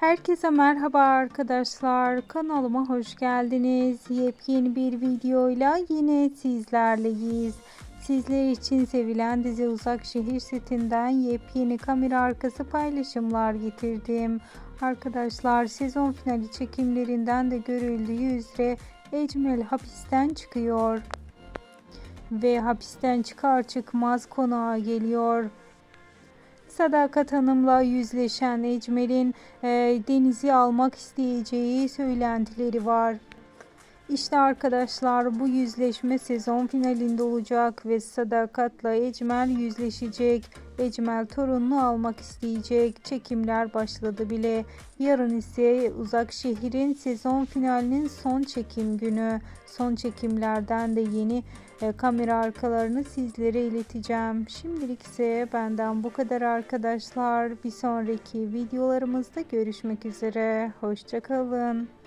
Herkese merhaba arkadaşlar. Kanalıma hoş geldiniz. Yepyeni bir videoyla yine sizlerleyiz. Sizler için sevilen dizi Uzak Şehir setinden yepyeni kamera arkası paylaşımlar getirdim. Arkadaşlar sezon finali çekimlerinden de görüldüğü üzere Ecmel hapisten çıkıyor. Ve hapisten çıkar çıkmaz konağa geliyor. Sadakat Hanım'la yüzleşen Ecmel'in e, Deniz'i almak isteyeceği söylentileri var. İşte arkadaşlar bu yüzleşme sezon finalinde olacak ve Sadakat'la Ecmel yüzleşecek. Ecmel torununu almak isteyecek. Çekimler başladı bile. Yarın ise Uzak Şehir'in sezon finalinin son çekim günü. Son çekimlerden de yeni e, kamera arkalarını sizlere ileteceğim. Şimdilik ise benden bu kadar arkadaşlar. Bir sonraki videolarımızda görüşmek üzere. Hoşçakalın.